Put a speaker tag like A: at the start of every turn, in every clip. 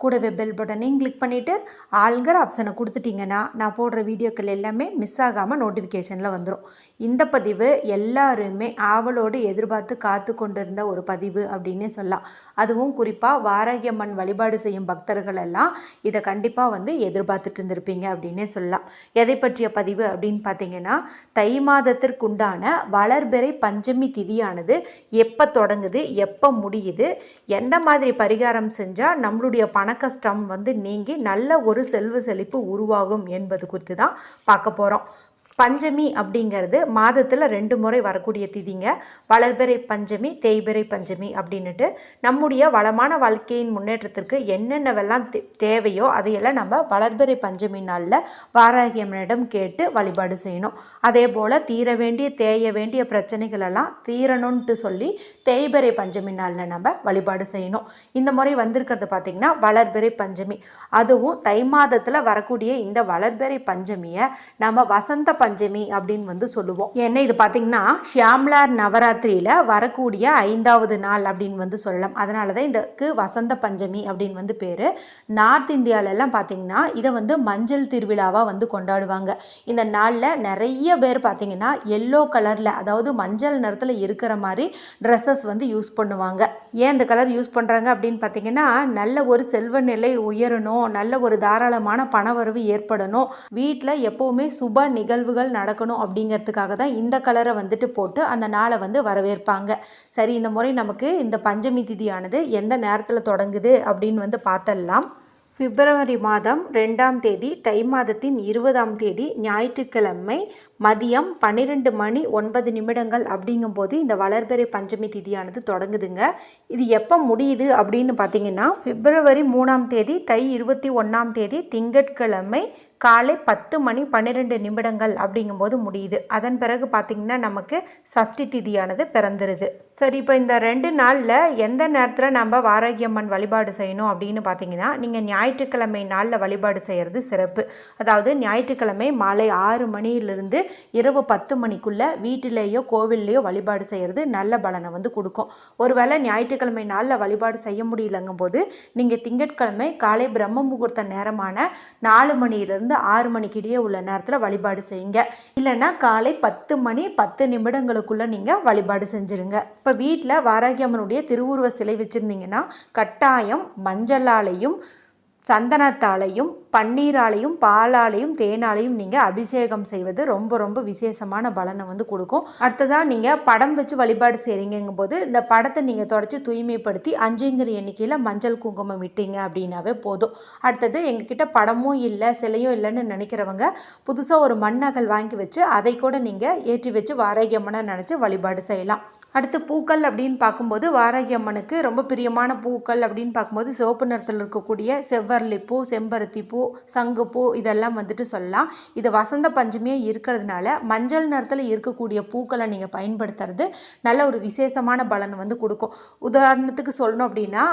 A: கூடவே பெல் பட்டனையும் கிளிக் பண்ணிவிட்டு ஆளுங்கிற ஆப்ஷனை கொடுத்துட்டிங்கன்னா நான் போடுற வீடியோக்கள் எல்லாமே மிஸ் ஆகாமல் நோட்டிஃபிகேஷனில் வந்துடும் இந்த பதிவு எல்லாருமே ஆவலோடு எதிர்பார்த்து காத்து கொண்டிருந்த ஒரு பதிவு அப்படின்னே சொல்லலாம். அதுவும் குறிப்பாக வாராகியம்மன் வழிபாடு செய்யும் பக்தர்கள் எல்லாம் இதை கண்டிப்பாக வந்து எதிர்பார்த்துட்டு இருந்திருப்பீங்க அப்படின்னே சொல்லலாம். எதை பற்றிய பதிவு அப்படின்னு பார்த்தீங்கன்னா தை மாதத்திற்குண்டான வளர்பிறை பஞ்சமி திதியானது எப்போ தொடங்குது எப்போ முடியுது எந்த மாதிரி பரிகாரம் செஞ்சால் நம்மளுடைய பண பணக்கஷ்டம் வந்து நீங்கி நல்ல ஒரு செல்வ செழிப்பு உருவாகும் என்பது குறித்து தான் பார்க்க போகிறோம் பஞ்சமி அப்படிங்கிறது மாதத்தில் ரெண்டு முறை வரக்கூடிய திதிங்க. வளர்பிறை பஞ்சமி தேய்பிறை பஞ்சமி அப்படின்னுட்டு நம்முடைய வளமான வாழ்க்கையின் முன்னேற்றத்திற்கு என்னென்னவெல்லாம் தே- தேவையோ அதையெல்லாம் நம்ம வளர்பிறை பஞ்சமி நாளில் வாராகியம்மனிடம் கேட்டு வழிபாடு செய்யணும். அதே போல் தீர வேண்டிய தேய வேண்டிய பிரச்சனைகள் எல்லாம் தீரணும்ன்ட்டு சொல்லி தேய்பிறை பஞ்சமி நாளில் நம்ம வழிபாடு செய்யணும். இந்த முறை வந்திருக்கிறது பார்த்திங்கன்னா வளர்பிறை பஞ்சமி. அதுவும் தை மாதத்தில் வரக்கூடிய இந்த வளர்பிறை பஞ்சமியை நம்ம வசந்த பஞ்சமி அப்படின்னு வந்து சொல்லுவோம். ஏன்னா இது பார்த்திங்கன்னா ஷியாம்லார் நவராத்திரியில் வரக்கூடிய ஐந்தாவது நாள் அப்படின்னு வந்து சொல்லலாம். அதனால தான் இதுக்கு வசந்த பஞ்சமி அப்படின்னு வந்து பேர். நார்த் இந்தியாவிலலாம் பார்த்திங்கன்னா இதை வந்து மஞ்சள் திருவிழாவாக வந்து கொண்டாடுவாங்க. இந்த நாளில் நிறைய பேர் பார்த்திங்கன்னா எல்லோ கலரில் அதாவது மஞ்சள் நிறத்தில் இருக்கிற மாதிரி ட்ரெஸ்ஸஸ் வந்து யூஸ் பண்ணுவாங்க. ஏன் இந்த கலர் யூஸ் பண்ணுறாங்க அப்படின்னு பார்த்தீங்கன்னா நல்ல ஒரு செல்வ நிலை உயரணும் நல்ல ஒரு தாராளமான பணவரவு ஏற்படணும். வீட்டில் எப்போவுமே சுப நிகழ்வு நிகழ்வுகள் நடக்கணும் அப்படிங்கிறதுக்காக தான் இந்த கலரை வந்துட்டு போட்டு அந்த நாளை வந்து வரவேற்பாங்க. சரி இந்த முறை நமக்கு இந்த பஞ்சமி திதியானது எந்த நேரத்தில் தொடங்குது அப்படின்னு வந்து பார்த்தரலாம் பிப்ரவரி மாதம் ரெண்டாம் தேதி தை மாதத்தின் இருபதாம் தேதி ஞாயிற்றுக்கிழமை மதியம் பன்னிரெண்டு மணி ஒன்பது நிமிடங்கள் அப்படிங்கும்போது இந்த வளர்பிறை பஞ்சமி திதியானது தொடங்குதுங்க. இது எப்போ முடியுது அப்படின்னு பார்த்தீங்கன்னா பிப்ரவரி மூணாம் தேதி தை இருபத்தி ஒன்றாம் தேதி திங்கட்கிழமை காலை பத்து மணி பன்னிரெண்டு நிமிடங்கள் அப்படிங்கும்போது முடியுது. அதன் பிறகு பார்த்திங்கன்னா நமக்கு சஷ்டி திதியானது பிறந்துருது. சரி இப்போ இந்த ரெண்டு நாளில் எந்த நேரத்தில் நம்ம வாராகியம்மன் வழிபாடு செய்யணும் அப்படின்னு பார்த்தீங்கன்னா நீங்கள் ஞாயிற்றுக்கிழமை நாளில் வழிபாடு செய்கிறது சிறப்பு. அதாவது ஞாயிற்றுக்கிழமை மாலை ஆறு மணியிலிருந்து இரவு பத்து மணிக்குள்ளே வீட்டிலேயோ கோவில்லையோ வழிபாடு செய்கிறது நல்ல பலனை வந்து கொடுக்கும். ஒருவேளை ஞாயிற்றுக்கிழமை நாளில் வழிபாடு செய்ய முடியலங்கும் போது நீங்கள் திங்கட்கிழமை காலை பிரம்ம முகூர்த்த நேரமான நாலு மணியிலிருந்து ஆறு மணிக்கு இடையே உள்ள நேரத்தில் வழிபாடு செய்யுங்க. இல்லைன்னா காலை பத்து மணி பத்து நிமிடங்களுக்குள்ளே நீங்கள் வழிபாடு செஞ்சுருங்க. இப்போ வீட்டில் வாராகியம்மனுடைய திருவுருவ சிலை வச்சுருந்தீங்கன்னா கட்டாயம் மஞ்சளாலையும் சந்தனத்தாலையும் பன்னீராலையும் பாலாலையும் தேனாலையும் நீங்கள் அபிஷேகம் செய்வது ரொம்ப ரொம்ப விசேஷமான பலனை வந்து கொடுக்கும். அடுத்ததாக நீங்கள் படம் வச்சு வழிபாடு செய்கிறீங்கும் போது இந்த படத்தை நீங்கள் தொடச்சி தூய்மைப்படுத்தி அஞ்சுங்கிற எண்ணிக்கையில் மஞ்சள் குங்குமம் விட்டீங்க அப்படின்னாவே போதும். அடுத்தது எங்ககிட்ட படமும் இல்லை சிலையும் இல்லைன்னு நினைக்கிறவங்க புதுசாக ஒரு மண்ணகல் வாங்கி வச்சு அதை கூட நீங்கள் ஏற்றி வச்சு வாராகியம்மனை நினச்சி வழிபாடு செய்யலாம். அடுத்து பூக்கள் அப்படின்னு பார்க்கும்போது வாராகி அம்மனுக்கு ரொம்ப பிரியமான பூக்கள் அப்படின்னு பார்க்கும்போது சிவப்பு நிறத்தில் இருக்கக்கூடிய செவ்வரளி பூ செம்பருத்தி பூ சங்குப்பூ இதெல்லாம் வந்துட்டு சொல்லலாம். இது வசந்த பஞ்சமியாக இருக்கிறதுனால மஞ்சள் நிறத்தில் இருக்கக்கூடிய பூக்களை நீங்கள் பயன்படுத்துறது நல்ல ஒரு விசேஷமான பலன் வந்து கொடுக்கும். உதாரணத்துக்கு சொல்லணும் அப்படின்னா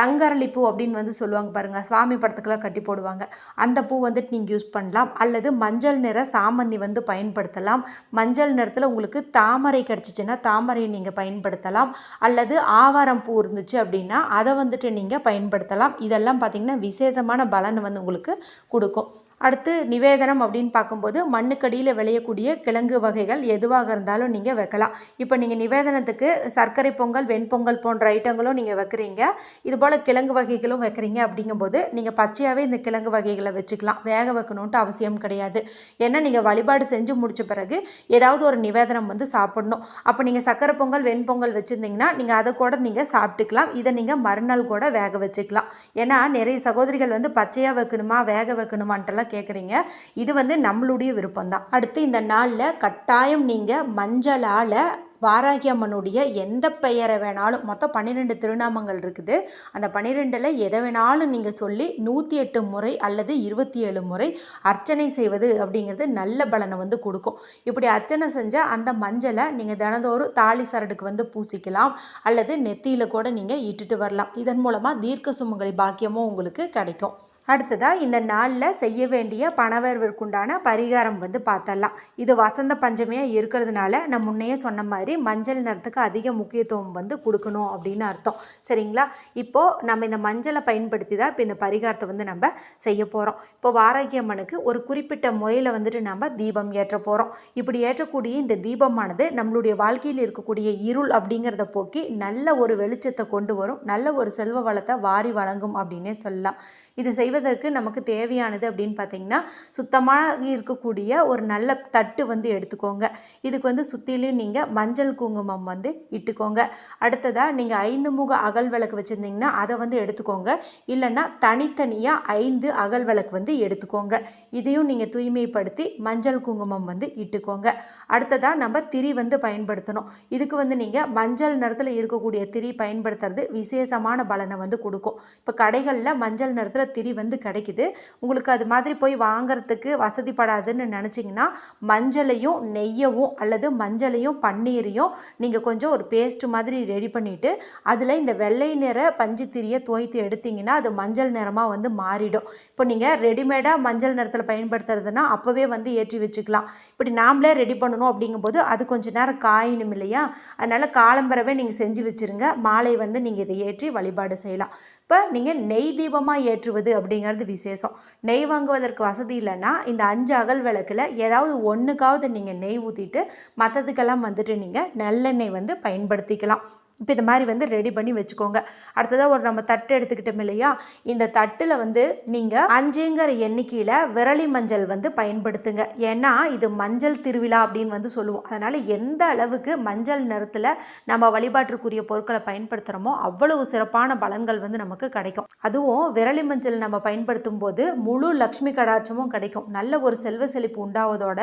A: தங்கரளி பூ அப்படின்னு வந்து சொல்லுவாங்க பாருங்கள் சுவாமி படத்துக்கெல்லாம் கட்டி போடுவாங்க. அந்த பூ வந்துட்டு நீங்கள் யூஸ் பண்ணலாம். அல்லது மஞ்சள் நிற சாமந்தி வந்து பயன்படுத்தலாம். மஞ்சள் நிறத்தில் உங்களுக்கு தாமரை கிடச்சிச்சின்னா தாமரையை நீங்கள் பயன்படுத்தலாம். அல்லது ஆவாரம் பூ இருந்துச்சு அப்படின்னா அதை வந்துட்டு நீங்கள் பயன்படுத்தலாம். இதெல்லாம் பார்த்திங்கன்னா விசேஷமான பலன் வந்து உங்களுக்கு கொடுக்கும். அடுத்து நிவேதனம் அப்படின்னு பார்க்கும்போது மண்ணுக்கடியில் விளையக்கூடிய கிழங்கு வகைகள் எதுவாக இருந்தாலும் நீங்கள் வைக்கலாம். இப்போ நீங்கள் நிவேதனத்துக்கு சர்க்கரை பொங்கல் வெண்பொங்கல் போன்ற ஐட்டங்களும் நீங்கள் வைக்கிறீங்க. இது போல் கிழங்கு வகைகளும் வைக்கிறீங்க அப்படிங்கும்போது நீங்கள் பச்சையாகவே இந்த கிழங்கு வகைகளை வச்சுக்கலாம். வேக வைக்கணுன்ட்டு அவசியம் கிடையாது. ஏன்னா நீங்கள் வழிபாடு செஞ்சு முடித்த பிறகு ஏதாவது ஒரு நிவேதனம் வந்து சாப்பிடணும். அப்போ நீங்கள் சக்கரை பொங்கல் வெண்பொங்கல் வச்சுருந்தீங்கன்னா நீங்கள் அதை கூட நீங்கள் சாப்பிட்டுக்கலாம். இதை நீங்கள் மறுநாள் கூட வேக வச்சுக்கலாம். ஏன்னா நிறைய சகோதரிகள் வந்து பச்சையாக வைக்கணுமா வேக வைக்கணுமான்ட்டெல்லாம் கேட்குறீங்க இது வந்து நம்மளுடைய விருப்பம் தான் அடுத்து இந்த நாளில் கட்டாயம் நீங்கள் மஞ்சளால் வாராகி அம்மனுடைய எந்த பெயரை வேணாலும் மொத்தம் பன்னிரெண்டு திருநாமங்கள் இருக்குது. அந்த பன்னிரெண்டில் எதை வேணாலும் நீங்கள் சொல்லி நூற்றி எட்டு முறை அல்லது இருபத்தி ஏழு முறை அர்ச்சனை செய்வது அப்படிங்கிறது நல்ல பலனை வந்து கொடுக்கும். இப்படி அர்ச்சனை செஞ்சால் அந்த மஞ்சளை நீங்கள் தினந்தோறும் தாலி சரடுக்கு வந்து பூசிக்கலாம் அல்லது நெத்தியில் கூட நீங்கள் இட்டுட்டு வரலாம். இதன் மூலமாக தீர்க்க சுமங்கலி பாக்கியமும் உங்களுக்கு கிடைக்கும். அடுத்ததாக இந்த நாளில் செய்ய வேண்டிய பணவரவிற்குண்டான பரிகாரம் வந்து பார்த்தலாம் இது வசந்த பஞ்சமியாக இருக்கிறதுனால நான் முன்னையே சொன்ன மாதிரி மஞ்சள் நிறத்துக்கு அதிக முக்கியத்துவம் வந்து கொடுக்கணும் அப்படின்னு அர்த்தம். சரிங்களா? இப்போது நம்ம இந்த மஞ்சளை பயன்படுத்தி தான் இப்போ இந்த பரிகாரத்தை வந்து நம்ம செய்ய போகிறோம் இப்போ வாராகியம்மனுக்கு ஒரு குறிப்பிட்ட முறையில் வந்துட்டு நம்ம தீபம் ஏற்ற போகிறோம் இப்படி ஏற்றக்கூடிய இந்த தீபமானது நம்மளுடைய வாழ்க்கையில் இருக்கக்கூடிய இருள் அப்படிங்கிறத போக்கி நல்ல ஒரு வெளிச்சத்தை கொண்டு வரும். நல்ல ஒரு செல்வ வளத்தை வாரி வழங்கும் அப்படின்னே சொல்லலாம். இது செய்வது செய்வதற்கு நமக்கு தேவையானது அப்படின்னு பார்த்தீங்கன்னா சுத்தமாக இருக்கக்கூடிய ஒரு நல்ல தட்டு வந்து எடுத்துக்கோங்க. இதுக்கு வந்து சுற்றிலையும் நீங்கள் மஞ்சள் குங்குமம் வந்து இட்டுக்கோங்க. அடுத்ததாக நீங்கள் ஐந்து முக அகல் விளக்கு வச்சுருந்தீங்கன்னா அதை வந்து எடுத்துக்கோங்க. இல்லைன்னா தனித்தனியாக ஐந்து அகல் விளக்கு வந்து எடுத்துக்கோங்க. இதையும் நீங்கள் தூய்மைப்படுத்தி மஞ்சள் குங்குமம் வந்து இட்டுக்கோங்க. அடுத்ததாக நம்ம திரி வந்து பயன்படுத்தணும். இதுக்கு வந்து நீங்கள் மஞ்சள் நிறத்தில் இருக்கக்கூடிய திரி பயன்படுத்துறது விசேஷமான பலனை வந்து கொடுக்கும். இப்போ கடைகளில் மஞ்சள் நிறத்தில் திரி வந்து கிடைக்குது. உங்களுக்கு அது மாதிரி போய் வாங்கிறதுக்கு வசதிப்படாதுன்னு நினச்சிங்கன்னா மஞ்சளையும் நெய்யவும் அல்லது மஞ்சளையும் பன்னீரையும் நீங்கள் கொஞ்சம் ஒரு பேஸ்ட் மாதிரி ரெடி பண்ணிவிட்டு அதில் இந்த வெள்ளை நிற பஞ்சு திரியை துவைத்து எடுத்திங்கன்னா அது மஞ்சள் நிறமாக வந்து மாறிடும். இப்போ நீங்கள் ரெடிமேடாக மஞ்சள் நிறத்தில் பயன்படுத்துறதுனா அப்போவே வந்து ஏற்றி வச்சுக்கலாம். இப்படி நாமளே ரெடி பண்ணணும் அப்படிங்கும்போது அது கொஞ்சம் நேரம் காயினும் இல்லையா? அதனால் காலம்பரவே நீங்கள் செஞ்சு வச்சுருங்க. மாலை வந்து நீங்கள் இதை ஏற்றி வழிபாடு செய்யலாம். இப்போ நீங்கள் நெய் தீபமாக ஏற்றுவது அப்படிங்கிறது விசேஷம். நெய் வாங்குவதற்கு வசதி இல்லைன்னா இந்த அஞ்சு அகல் விளக்கில் ஏதாவது ஒன்றுக்காவது நீங்கள் நெய் ஊற்றிட்டு மற்றதுக்கெல்லாம் வந்துட்டு நீங்கள் நல்லெண்ணெய் வந்து பயன்படுத்திக்கலாம். இப்போ இந்த மாதிரி வந்து ரெடி பண்ணி வச்சுக்கோங்க. அடுத்ததாக ஒரு நம்ம தட்டு எடுத்துக்கிட்டோம் இல்லையா? இந்த தட்டில் வந்து நீங்கள் அஞ்சுங்கிற எண்ணிக்கையில் விரலி மஞ்சள் வந்து பயன்படுத்துங்க. ஏன்னா இது மஞ்சள் திருவிழா அப்படின்னு வந்து சொல்லுவோம். அதனால் எந்த அளவுக்கு மஞ்சள் நிறத்தில் நம்ம வழிபாட்டிற்குரிய பொருட்களை பயன்படுத்துகிறோமோ அவ்வளவு சிறப்பான பலன்கள் வந்து நமக்கு கிடைக்கும். அதுவும் விரலி மஞ்சள் நம்ம பயன்படுத்தும் போது முழு லக்ஷ்மி கடாட்சமும் கிடைக்கும். நல்ல ஒரு செல்வ செழிப்பு உண்டாவதோட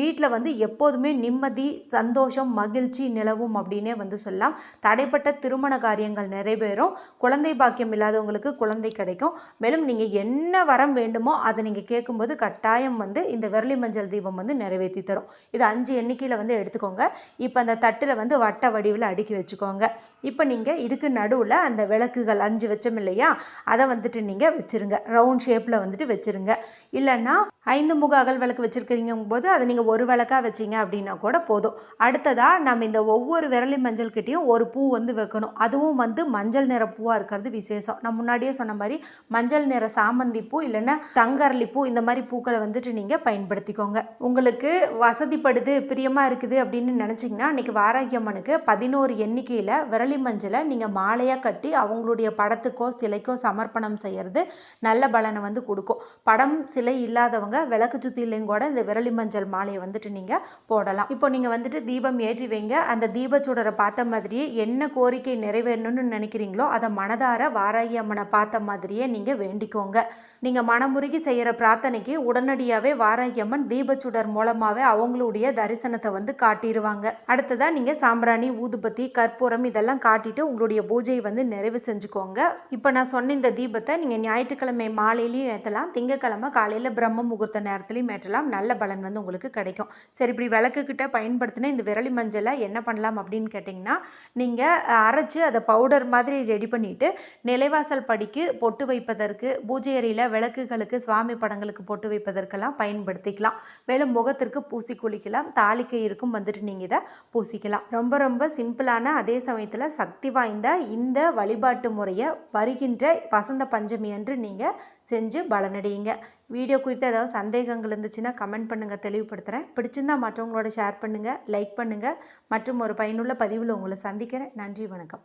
A: வீட்டில் வந்து எப்போதுமே நிம்மதி சந்தோஷம் மகிழ்ச்சி நிலவும் அப்படின்னே வந்து சொல்லலாம். தடைப்பட்ட திருமண காரியங்கள் நிறைவேறும். குழந்தை பாக்கியம் இல்லாதவங்களுக்கு குழந்தை கிடைக்கும். மேலும் நீங்கள் என்ன வரம் வேண்டுமோ அதை நீங்கள் கேட்கும்போது கட்டாயம் வந்து இந்த விரலி மஞ்சள் தீபம் வந்து நிறைவேற்றி தரும். இது அஞ்சு எண்ணிக்கையில் வந்து எடுத்துக்கோங்க. இப்போ அந்த தட்டில் வந்து வட்ட வடிவில் அடுக்கி வச்சுக்கோங்க. இப்போ நீங்கள் இதுக்கு நடுவில் அந்த விளக்குகள் அஞ்சு வச்சோம் இல்லையா? அதை வந்துட்டு நீங்கள் வச்சுருங்க. ரவுண்ட் ஷேப்பில் வந்துட்டு வச்சுருங்க. இல்லைன்னா ஐந்து முக அகல் விளக்கு வச்சுருக்கிறீங்க போது அதை நீங்கள் ஒரு விளக்காக வச்சிங்க அப்படின்னா கூட போதும். அடுத்ததாக நம்ம இந்த ஒவ்வொரு விரலி மஞ்சள் கிட்டேயும் ஒரு பூ பூ வந்து வைக்கணும். அதுவும் வந்து மஞ்சள் நிற பூவாக இருக்கிறது விசேஷம். நான் முன்னாடியே சொன்ன மாதிரி மஞ்சள் நிற சாமந்தி பூ இல்லைன்னா தங்கரளி பூ இந்த மாதிரி பூக்களை வந்துட்டு நீங்கள் பயன்படுத்திக்கோங்க. உங்களுக்கு வசதிப்படுது பிரியமாக இருக்குது அப்படின்னு நினச்சிங்கன்னா இன்றைக்கி வாராகியம்மனுக்கு பதினோரு எண்ணிக்கையில் விரலி மஞ்சளை நீங்கள் மாலையாக கட்டி அவங்களுடைய படத்துக்கோ சிலைக்கோ சமர்ப்பணம் செய்கிறது நல்ல பலனை வந்து கொடுக்கும். படம் சிலை இல்லாதவங்க விளக்கு சுத்திலையும் கூட இந்த விரலி மஞ்சள் மாலையை வந்துட்டு நீங்கள் போடலாம். இப்போ நீங்கள் வந்துட்டு தீபம் ஏற்றி வைங்க. அந்த தீபச்சுடரை பார்த்த மாதிரியே என்ன கோரிக்கை நிறைவேறணும்னு நினைக்கிறீங்களோ அதை மனதார வாராகி அம்மனை பார்த்த மாதிரியே நீங்கள் வேண்டிக்கோங்க. நீங்கள் மனமுருகி செய்கிற பிரார்த்தனைக்கு உடனடியாகவே வாராகி அம்மன் தீபச்சுடர் மூலமாகவே அவங்களுடைய தரிசனத்தை வந்து காட்டிடுவாங்க அடுத்ததாக நீங்கள் சாம்பிராணி ஊதுபத்தி கற்பூரம் இதெல்லாம் காட்டிட்டு உங்களுடைய பூஜையை வந்து நிறைவு செஞ்சுக்கோங்க. இப்போ நான் சொன்ன இந்த தீபத்தை நீங்கள் ஞாயிற்றுக்கிழமை மாலையிலையும் ஏற்றலாம் திங்கக்கிழமை காலையில் பிரம்ம முகூர்த்த நேரத்துலையும் ஏற்றலாம். நல்ல பலன் வந்து உங்களுக்கு கிடைக்கும். சரி இப்படி விளக்குக்கிட்ட பயன்படுத்தின இந்த விரலி மஞ்சளை என்ன பண்ணலாம் அப்படின்னு கேட்டிங்கன்னா நீங்கள் நீங்கள் அரைச்சி அதை பவுடர் மாதிரி ரெடி பண்ணிவிட்டு நிலைவாசல் படிக்கு பொட்டு வைப்பதற்கு பூஜை அறையில் விளக்குகளுக்கு சுவாமி படங்களுக்கு பொட்டு வைப்பதற்கெல்லாம் பயன்படுத்திக்கலாம். மேலும் முகத்திற்கு பூசி குளிக்கலாம் தாலிக்கு இருக்கும் வந்துட்டு நீங்கள் இதை பூசிக்கலாம். ரொம்ப ரொம்ப சிம்பிளான அதே சமயத்தில் சக்தி வாய்ந்த இந்த வழிபாட்டு முறையை வருகின்ற வசந்த பஞ்சமி அன்று நீங்கள் செஞ்சு பலனடையுங்க. வீடியோ குறித்து ஏதாவது சந்தேகங்கள் இருந்துச்சுன்னா கமெண்ட் பண்ணுங்கள் தெளிவுபடுத்துகிறேன் பிடிச்சிருந்தா மற்றவங்களோட ஷேர் பண்ணுங்கள் லைக் பண்ணுங்கள் மற்றும் ஒரு பயனுள்ள பதிவில் உங்களை சந்திக்கிறேன். நன்றி வணக்கம்.